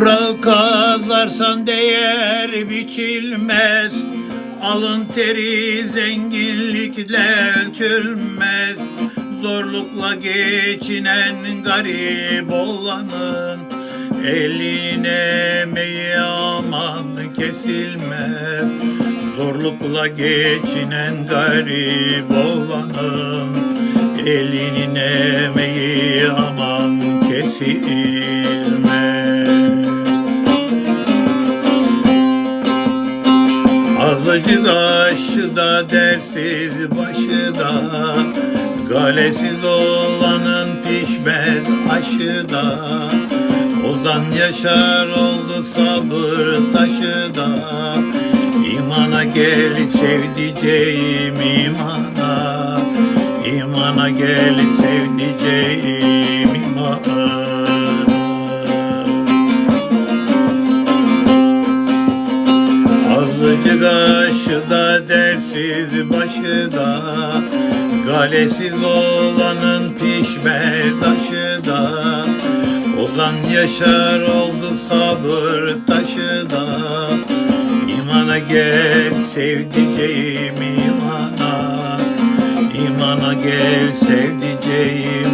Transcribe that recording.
Toprağı kazarsan değer biçilmez. Alın teri zenginlikle ölçülmez Zorlukla geçinen garip olanın Elin emeği aman kesilmez. Zorlukla geçinen garip olanın Elinin emeği aman kesilmez Azıcık aşıda dersiz başıda Galesiz olanın pişmez aşıda. Ozan yaşar oldu sabır taşıda İmana gel sevdiceğim imana. İmana gel sevdiceğim dersiz başıda Galesiz olanın pişmez aşıda Ozan yaşar oldu sabır taşıda. İmana gel sevdiceğim imana. İmana gel sevdiceğim